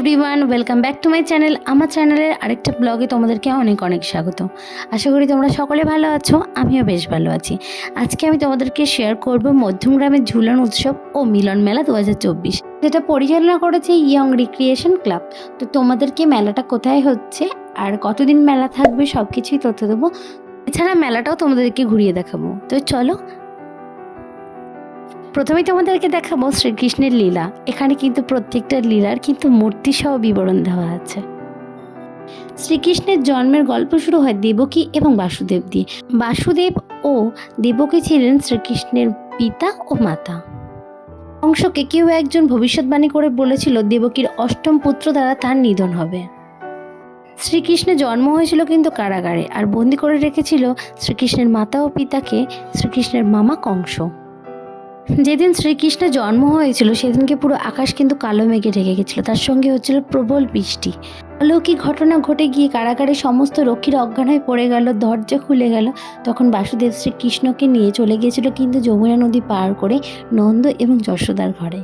Everyone welcome back to my channel আমার চ্যানেলের আরেকটা ব্লগে তোমাদেরকে অনেক অনেক স্বাগত। আশা করি তোমরা সকলে ভালো আছো, আমিও বেশ ভালো আছি। আজকে আমি তোমাদেরকে শেয়ার করব মধ্যমগ্রামের ঝুলন উৎসব ও মিলন মেলা দু হাজার চব্বিশ। যেটা পরিচালনা করেছে ইয়ং রিক্রিয়েশন ক্লাব তো তোমাদেরকে মেলাটা কোথায় হচ্ছে আর কতদিন মেলা থাকবে সব কিছুই তথ্য দেবো। এছাড়া মেলাটাও তোমাদেরকে ঘুরিয়ে দেখাবো। তো চলো প্রথমেই তোমাদেরকে দেখাবো শ্রীকৃষ্ণের লীলা। এখানে কিন্তু প্রত্যেকটা লীলার কিন্তু মূর্তি সহ বিবরণ দেওয়া আছে। শ্রীকৃষ্ণের জন্মের গল্প শুরু হয় দেবকী এবং বাসুদেব দিয়ে। বাসুদেব ও দেবকী ছিলেন শ্রীকৃষ্ণের পিতা ও মাতা। অংশকে কেউ একজন ভবিষ্যৎবাণী করে বলেছিল দেবকীর অষ্টম পুত্র দ্বারা তার নিধন হবে। শ্রীকৃষ্ণের জন্ম হয়েছিল কিন্তু কারাগারে, আর বন্দি করে রেখেছিল শ্রীকৃষ্ণের মাতা ও পিতাকে শ্রীকৃষ্ণের মামা কংস। যেদিন শ্রীকৃষ্ণের জন্ম হয়েছিল, সেদিনকে পুরো আকাশ কিন্তু কালো মেঘে ঢেকে গেছিল। তার সঙ্গে হচ্ছিল প্রবল বৃষ্টি। অলৌকিক ঘটনা ঘটে গিয়ে কারাগারে সমস্ত রক্ষীর অজ্ঞান হয়ে পড়ে গেল, দরজা খুলে গেল। তখন বাসুদেব শ্রীকৃষ্ণকে নিয়ে চলে গিয়েছিল কিন্তু যমুনা নদী পার করে নন্দ এবং যশোদার ঘরে।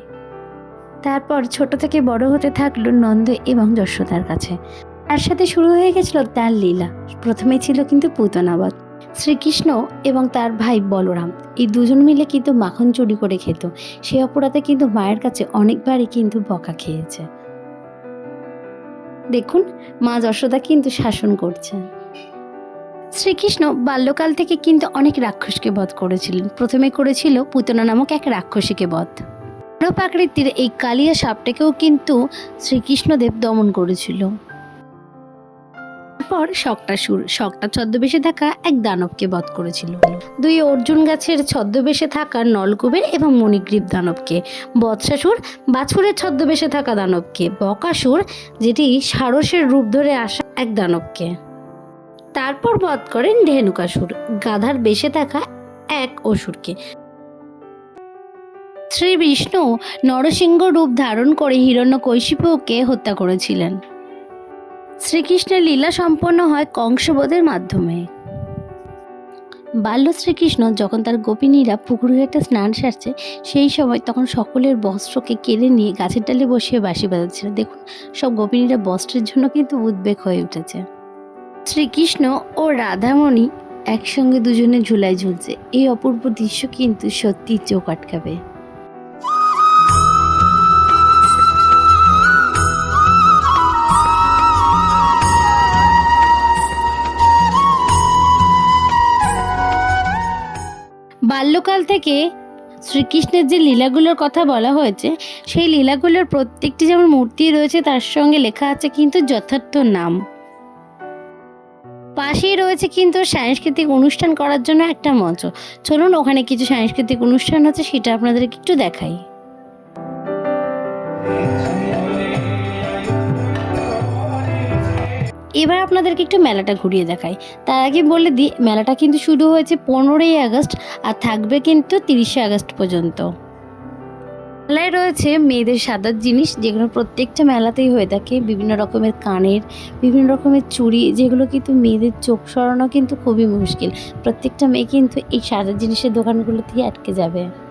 তারপর ছোট থেকে বড় হতে থাকল নন্দ এবং যশোদার কাছে। তার সাথে শুরু হয়ে গেছিল তার লীলা। প্রথমে ছিল কিন্তু পুতনাবধ শ্রীকৃষ্ণ এবং তার ভাই বলরাম, এই দুজন মিলে কিন্তু মাখন চুরি করে খেত। সে অপরাধে কিন্তু মায়ের কাছে অনেকবারই কিন্তু বকা খেয়েছে। দেখুন, মা যশোদা কিন্তু শাসন করছে শ্রীকৃষ্ণ বাল্যকাল থেকে কিন্তু অনেক রাক্ষসকে বধ করেছিলেন। প্রথমে করেছিল পুতনা নামক এক রাক্ষসীকে বধ। মানব আকৃতির এই কালিয়া সাপটাকেও কিন্তু শ্রীকৃষ্ণদেব দমন করেছিল। পর শকটাসুর শকটা ছদ্মবেশে থাকা এক দানবকে বধ করেছিল। দুই অর্জুন গাছের ছদ্মবেশে থাকা নলকুবের এবং মণিগ্রীব দানবকে। বৎসাসুর বাছুরের ছদ্মবেশে থাকা দানবকে। বকাসুর যেটি সারসের রূপ ধরে আসা এক দানবকে। তারপর বধ করেন ঢেনুকাসুর গাধার বেশে থাকা এক অসুরকে। শ্রী বিষ্ণু নরসিংহ রূপ ধারণ করে হিরণ্য হিরণ্যকৈশিপুকে হত্যা করেছিলেন। শ্রীকৃষ্ণের লীলা সম্পন্ন হয় কংসবোধের মাধ্যমে। বাল্য শ্রীকৃষ্ণ যখন তার গোপিনীরা পুকুর ঘাটে স্নান সারছে, সেই সময় তখন সকলের বস্ত্রকে কেড়ে নিয়ে গাছের ডালে বসিয়ে বাঁশি বাজাচ্ছিল। দেখুন, সব গোপিনীরা বস্ত্রের জন্য কিন্তু উদ্বেগ হয়ে উঠেছে। শ্রীকৃষ্ণ ও রাধামণি একসঙ্গে দুজনে ঝুলায় ঝুলছে। এই অপূর্ব দৃশ্য কিন্তু সত্যি চোখ আটকাবে। বাল্যকাল থেকে শ্রীকৃষ্ণের যে লীলাগুলোর কথা বলা হয়েছে, সেই লীলাগুলোর প্রত্যেকটি যেমন মূর্তি রয়েছে, তার সঙ্গে লেখা আছে কিন্তু যথার্থ নাম। পাশেই রয়েছে কিন্তু সাংস্কৃতিক অনুষ্ঠান করার জন্য একটা মঞ্চ। চলুন, ওখানে কিছু সাংস্কৃতিক অনুষ্ঠান আছে, সেটা আপনাদেরকে একটু দেখাই। এবার আপনাদেরকে একটু মেলাটা ঘুরিয়ে দেখাই। তার আগে বলে দিই, মেলাটা কিন্তু শুরু হয়েছে পনেরোই আগস্ট আর থাকবে কিন্তু তিরিশে আগস্ট পর্যন্ত। মেলায় রয়েছে মেয়েদের সাদার জিনিস, যেগুলো প্রত্যেকটা মেলাতেই হয়ে থাকে। বিভিন্ন রকমের কানের, বিভিন্ন রকমের চুড়ি, যেগুলো কিন্তু মেয়েদের চোখ সরানো কিন্তু খুবই মুশকিল। প্রত্যেকটা মেয়ে কিন্তু এই সাদার জিনিসের দোকানগুলোতেই আটকে যাবে।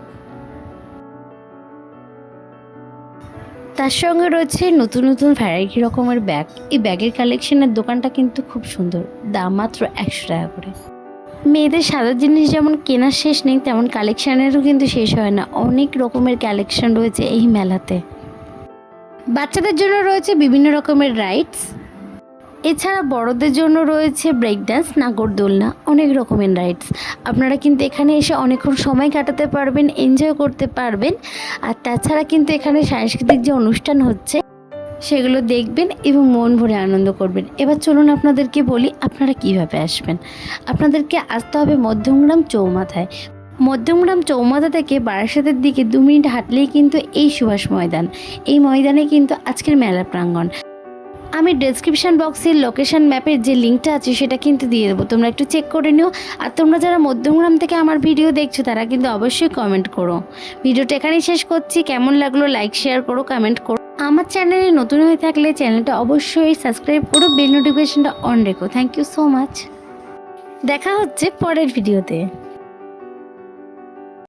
তার সঙ্গে রয়েছে নতুন নতুন ভ্যারাইটি রকমের ব্যাগ এই ব্যাগের কালেকশনের দোকানটা কিন্তু খুব সুন্দর। দাম মাত্র একশো টাকা করে। মেয়েদের সাদা জিনিস যেমন কেনার শেষ নেই, তেমন কালেকশানেরও কিন্তু শেষ হয় না। অনেক রকমের কালেকশন রয়েছে এই মেলাতে। বাচ্চাদের জন্য রয়েছে বিভিন্ন রকমের রাইডস এছাড়া বড়দের জন্য রয়েছে ব্রেক ডান্স নাগরদোলনা অনেক রকমের রাইডস আপনারা কিন্তু এখানে এসে অনেকক্ষণ সময় কাটাতে পারবেন এনজয় করতে পারবেন। আর তাছাড়া কিন্তু এখানে সাংস্কৃতিক যে অনুষ্ঠান হচ্ছে, সেগুলো দেখবেন এবং মন ভরে আনন্দ করবেন। এবার চলুন আপনাদেরকে বলি আপনারা কীভাবে আসবেন। আপনাদেরকে আসতে হবে মধ্যমগ্রাম চৌমাথায়। মধ্যমগ্রাম চৌমাথা থেকে বারাসাতের দিকে দু মিনিট হাঁটলেই কিন্তু এই সুভাষ ময়দান। এই ময়দানে কিন্তু আজকের মেলা প্রাঙ্গণ। আমি ডেসক্রিপশন বক্সের লোকেশন ম্যাপের যে লিঙ্কটা আছে সেটা কিন্তু দিয়ে দেবো। তোমরা একটু চেক করে নিও। আর তোমরা যারা মধ্যমগ্রাম থেকে আমার ভিডিও দেখছ, তারা কিন্তু অবশ্যই কমেন্ট করো। ভিডিওটা এখানেই শেষ করছি। কেমন লাগল লাইক শেয়ার করো কমেন্ট করো। আমার চ্যানেলে নতুন হয়ে থাকলে চ্যানেলটা অবশ্যই সাবস্ক্রাইব করো বেল নোটিফিকেশনটা অন রেখো। থ্যাংক ইউ সো মাচ দেখা হচ্ছে পরের ভিডিওতে